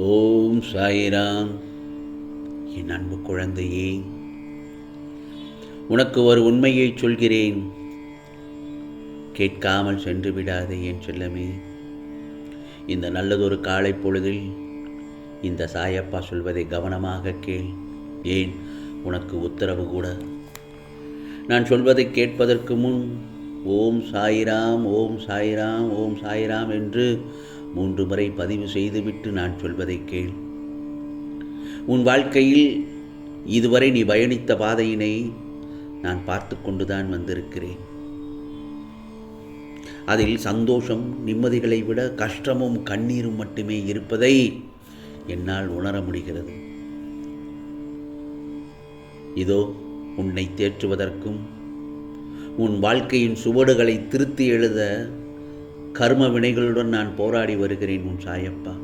ஓம் சாயிராம். என் அன்பு குழந்தையே உனக்கு ஒரு உண்மையை சொல்கிறேன். கேட்காமல் சென்று விடாதே என் செல்லமே. இந்த நல்லதொரு காலை பொழுதில் இந்த சாயப்பா சொல்வதை கவனமாக கேள். ஏன்? உனக்கு உத்தரவு கூட. நான் சொல்வதை கேட்பதற்கு முன் ஓம் சாயிராம் ஓம் சாயிராம் ஓம் சாயிராம் என்று மூன்று முறை பதிவு செய்துவிட்டு நான் சொல்வதை கேள். உன் வாழ்க்கையில் இதுவரை நீ பயணித்த பாதையினை நான் பார்த்து கொண்டுதான் வந்திருக்கிறேன். அதில் சந்தோஷம் நிம்மதிகளை விட கஷ்டமும் கண்ணீரும் மட்டுமே இருப்பதை என்னால் உணர முடிகிறது. இதோ உன்னை தேற்றுவதற்கும் உன் வாழ்க்கையின் சுவடுகளை திருத்தி எழுத கர்ம வினைகளுடன் நான் போராடி வருகிறேன் உன் சாயப்பா.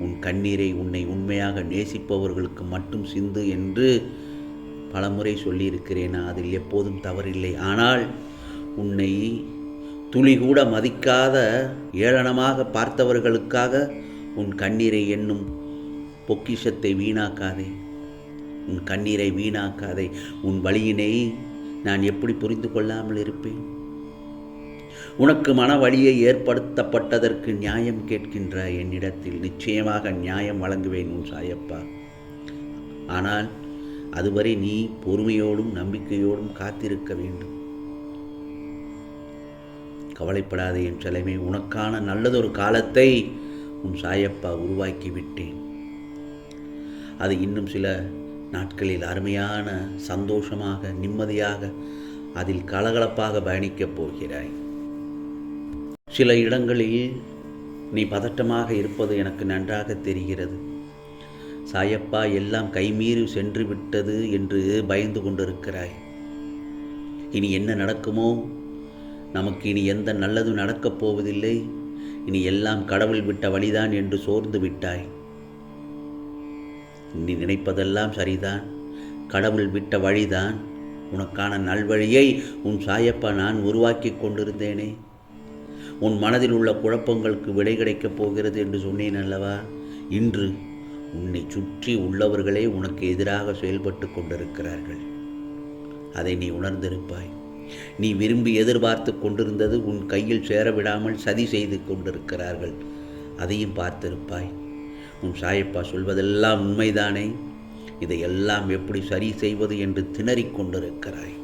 உன் கண்ணீரை உன்னை உண்மையாக நேசிப்பவர்களுக்கு மட்டும் சிந்து என்று பலமுறை சொல்லியிருக்கிறேன்? அதில் எப்போதும் தவறில்லை. ஆனால் உன்னை துளி கூட மதிக்காத ஏளனமாக பார்த்தவர்களுக்காக உன் கண்ணீரை என்னும் பொக்கிஷத்தை வீணாக்காதே. உன் கண்ணீரை வீணாக்காதே. உன் வழியினை நான் எப்படி புரிந்து கொள்ளாமல் இருப்பேன்? உனக்கு மன வழியை ஏற்படுத்தப்பட்டதற்கு நியாயம் கேட்கின்ற என்னிடத்தில் நிச்சயமாக நியாயம் வழங்குவேன் உன் சாயப்பா. ஆனால் அதுவரை நீ பொறுமையோடும் நம்பிக்கையோடும் காத்திருக்க வேண்டும். கவலைப்படாதே என் செலமே உனக்கான நல்லதொரு காலத்தை உன் சாயப்பா உருவாக்கி விட்டேன் அது இன்னும் சில நாட்களில் அருமையான சந்தோஷமாக நிம்மதியாக அதில் கலகலப்பாக பயணிக்கப் போகிறாய். சில இடங்களில் நீ பதட்டமாக இருப்பது எனக்கு நன்றாக தெரிகிறது. சாயப்பா எல்லாம் கைமீறி சென்று விட்டது என்று பயந்து கொண்டிருக்கிறாய். இனி என்ன நடக்குமோ? நமக்கு இனி எந்த நல்லதும் நடக்கப் போவதில்லை. இனி எல்லாம் கடவுள் விட்ட வழிதான் என்று சோர்ந்து விட்டாய். நீ நினைப்பதெல்லாம் சரிதான். கடவுள் விட்ட வழிதான். உனக்கான நல்வழியை உன் சாயப்பா நான் உருவாக்கி கொண்டிருந்தேனே. உன் மனதில் உள்ள குழப்பங்களுக்கு விடை கிடைக்கப் போகிறது என்று சொன்னேன் அல்லவா? இன்று உன்னை சுற்றி உள்ளவர்களே உனக்கு எதிராக செயல்பட்டு கொண்டிருக்கிறார்கள். அதை நீ உணர்ந்திருப்பாய். நீ விரும்பி எதிர்பார்த்து கொண்டிருந்தது உன் கையில் சேர விடாமல் சதி செய்து கொண்டிருக்கிறார்கள். அதையும் பார்த்திருப்பாய். உன் சாயப்பா சொல்வதெல்லாம் உண்மைதானே? இதையெல்லாம் எப்படி சரி செய்வது என்று திணறிக் கொண்டிருக்கிறாய்.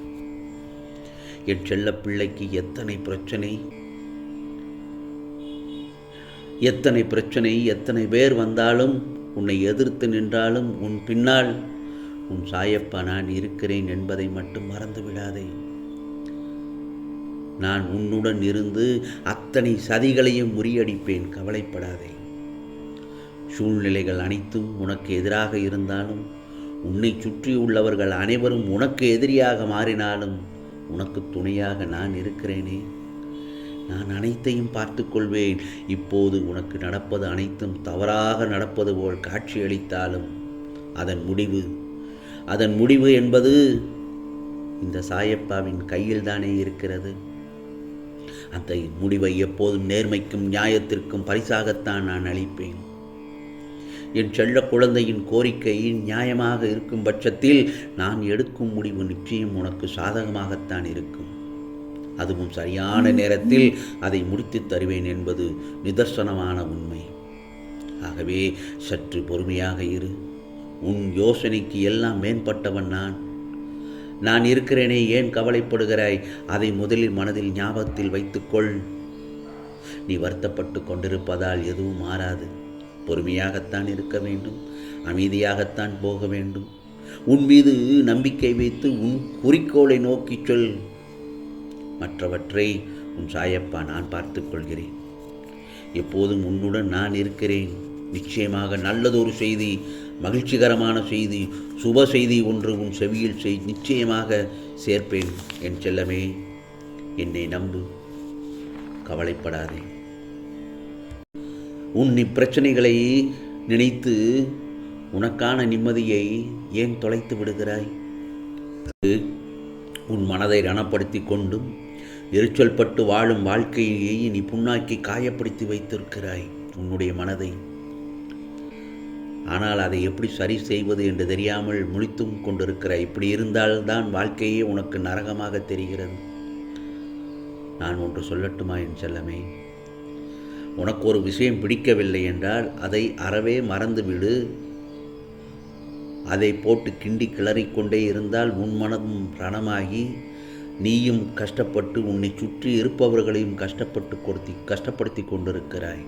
என் செல்ல பிள்ளைக்கு எத்தனை பிரச்சனை? எத்தனை பிரச்சனை எத்தனை பேர் வந்தாலும் உன்னை எதிர்த்து நின்றாலும் உன் பின்னால் உன் சாயப்பா நான் இருக்கிறேன் என்பதை மட்டும் மறந்து விடாதே. நான் உன்னுடன் இருந்து அத்தனை சதிகளையும் முறியடிப்பேன் கவலைப்படாதே. சூழ்நிலைகள் அனைத்தும் உனக்கு எதிராக இருந்தாலும் உன்னை சுற்றியுள்ளவர்கள் அனைவரும் உனக்கு எதிரியாக மாறினாலும் உனக்கு துணையாக நான் இருக்கிறேனே. நான் அனைத்தையும் பார்த்து கொள்வேன் இப்போது உனக்கு நடப்பது அனைத்தும் தவறாக நடப்பது போல் காட்சியளித்தாலும் அதன் முடிவு அதன் முடிவு என்பது இந்த சாயப்பாவின் கையில் தானே இருக்கிறது. அந்த முடிவை எப்போதும் நேர்மைக்கும் நியாயத்திற்கும் பரிசாகத்தான் நான் அளிப்பேன். என் செல்ல குழந்தையின் கோரிக்கை நியாயமாக இருக்கும் பட்சத்தில் நான் எடுக்கும் முடிவு நிச்சயம் உனக்கு சாதகமாகத்தான் இருக்கும். அதுவும் சரியான நேரத்தில் அதை முடித்து தருவேன் என்பது நிதர்சனமான உண்மை. ஆகவே சற்று பொறுமையாக இரு. உன் யோசனைக்கு எல்லாம் மேம்பட்டவன் நான். நான் இருக்கிறேனே ஏன் கவலைப்படுகிறாய்? அதை முதலில் மனதில் ஞாபகத்தில் வைத்துக்கொள். நீ வருத்தப்பட்டு கொண்டிருப்பதால் எதுவும் மாறாது. பொறுமையாகத்தான் இருக்க வேண்டும். அமைதியாகத்தான் போக வேண்டும். உன் மீது நம்பிக்கை வைத்து உன் குறிக்கோளை நோக்கி சொல். மற்றவற்றை உன் சாயப்பா நான் பார்த்து கொள்கிறேன். எப்போதும் உன்னுடன் நான் இருக்கிறேன். நிச்சயமாக நல்லதொரு செய்தி மகிழ்ச்சிகரமான செய்தி சுப செய்தி ஒன்று உன் செவியில் செய் நிச்சயமாக சேர்ப்பேன். என் செல்லமே என்னை நம்பு. கவலைப்படாதே. உன் இப்பிரச்சனைகளை நினைத்து உனக்கான நிம்மதியை ஏன் தொலைத்து விடுகிறாய்? உன் மனதை ரணப்படுத்தி கொண்டும் எரிச்சல் பட்டு வாழும் வாழ்க்கையை நீ புண்ணாக்கி காயப்படுத்தி வைத்திருக்கிறாய் உன்னுடைய மனதை. ஆனால் அதை எப்படி சரி செய்வது என்று தெரியாமல் முழித்தும் கொண்டிருக்கிறாய். இப்படி இருந்தால்தான் வாழ்க்கையே உனக்கு நரகமாக தெரிகிறது. நான் ஒன்று சொல்லட்டுமா என் செல்லமே? உனக்கு ஒரு விஷயம் பிடிக்கவில்லை என்றால் அதை அறவே மறந்துவிடு. அதை போட்டு கிண்டி கிளறிக்கொண்டே இருந்தால் உன் மனமும் ரணமாகி நீயும் கஷ்டப்பட்டு உன்னை சுற்றி இருப்பவர்களையும் கஷ்டப்பட்டு கொடுத்தி கஷ்டப்படுத்தி கொண்டிருக்கிறாய்.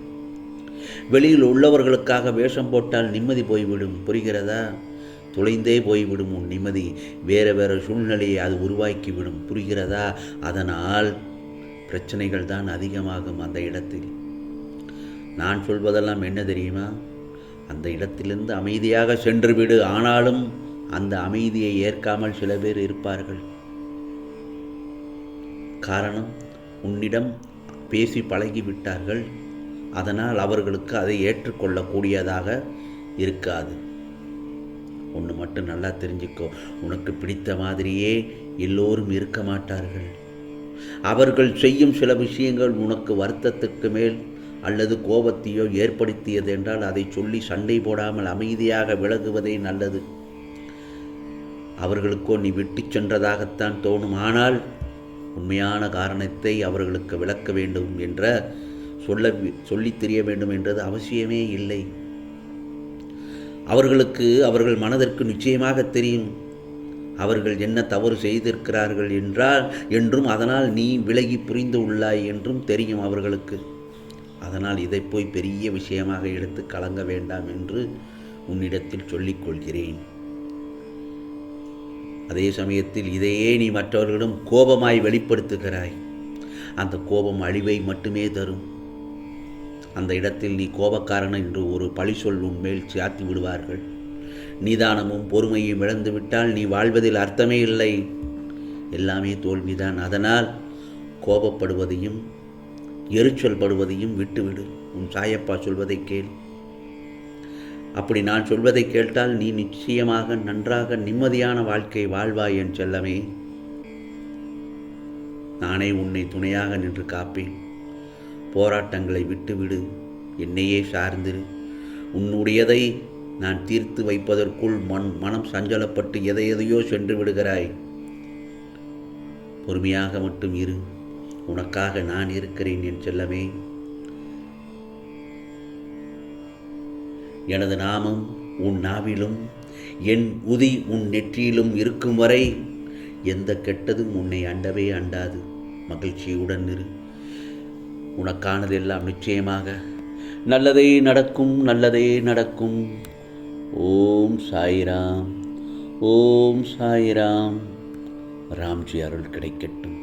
வெளியில் உள்ளவர்களுக்காக வேஷம் போட்டால் நிம்மதி போய்விடும் புரிகிறதா? துளைந்தே போய்விடும் உன் நிம்மதி. வேறு வேறு சூழ்நிலையை அது உருவாக்கிவிடும் புரிகிறதா? அதனால் பிரச்சனைகள் தான் அதிகமாகும் அந்த இடத்தில். நான் சொல்வதெல்லாம் என்ன தெரியுமா? அந்த இடத்திலிருந்து அமைதியாக சென்றுவிடு. ஆனாலும் அந்த அமைதியை ஏற்காமல் சில பேர் இருப்பார்கள். காரணம் உன்னிடம் பேசி பழகிவிட்டார்கள் அதனால் அவர்களுக்கு அதை ஏற்றுக்கொள்ளக்கூடியதாக இருக்காது. ஒன்று மட்டும் நல்லா தெரிஞ்சுக்கோ. உனக்கு பிடித்த மாதிரியே எல்லோரும் இருக்க மாட்டார்கள். அவர்கள் செய்யும் சில விஷயங்கள் உனக்கு வருத்தத்துக்கு மேல் அல்லது கோபத்தையோ ஏற்படுத்தியது என்றால் அதை சொல்லி சண்டை போடாமல் அமைதியாக விலகுவதே நல்லது. அவர்களுக்கோ நீ விட்டு சென்றதாகத்தான் தோணும். ஆனால் உண்மையான காரணத்தை அவர்களுக்கு விளக்க வேண்டும் என்ற சொல்ல சொல்லித் தெரிய வேண்டும் என்றது அவசியமே இல்லை. அவர்களுக்கு அவர்கள் மனதிற்கு நிச்சயமாக தெரியும். அவர்கள் என்ன தவறு செய்திருக்கிறார்கள் என்றால் என்றும் அதனால் நீ விலகி புரிந்து உள்ளாய் என்றும் தெரியும் அவர்களுக்கு. அதனால் இதை போய் பெரிய விஷயமாக எடுத்து கலங்க வேண்டாம் என்று உன்னிடத்தில் சொல்லிக்கொள்கிறேன். அதே சமயத்தில் இதையே நீ மற்றவர்களிடம் கோபமாய் வெளிப்படுத்துகிறாய். அந்த கோபம் அழிவை மட்டுமே தரும். அந்த இடத்தில் நீ கோபக்காரன் என்று ஒரு பழி சொல் உன்மேல் சாத்தி விடுவார்கள். நிதானமும் பொறுமையும் இழந்துவிட்டால் நீ வாழ்வதில் அர்த்தமே இல்லை. எல்லாமே தோல்விதான். அதனால் கோபப்படுவதையும் எரிச்சல் படுவதையும் விட்டுவிடு. உன் சாயப்பா சொல்வதை கேள். அப்படி நான் சொல்வதை கேட்டால் நீ நிச்சயமாக நன்றாக நிம்மதியான வாழ்க்கை வாழ்வாய் என் செல்லமே. நானே உன்னை துணையாக நின்று காப்பேன். போராட்டங்களை விட்டுவிடு. என்னையே சார்ந்திரு. உன்னுடையதை நான் தீர்த்து வைப்பதற்குள் மண் மனம் சஞ்சலப்பட்டு எதை எதையோ சென்று விடுகிறாய். பொறுமையாக மட்டும் இரு. உனக்காக நான் இருக்கிறேன் என் செல்லமே எனது நாமம் உன் நாவிலும் என் உதி உன் நெற்றியிலும் இருக்கும் வரை எந்த கெட்டதும் உன்னை அண்டவே அண்டாது. மகிழ்ச்சியுடன் இரு. உனக்கானதெல்லாம் நிச்சயமாக. நல்லதே நடக்கும் நல்லதே நடக்கும். ஓம் சாய்ராம் ஓம் சாய்ராம். ராம்ஜி அருள் கிடைக்கட்டும்.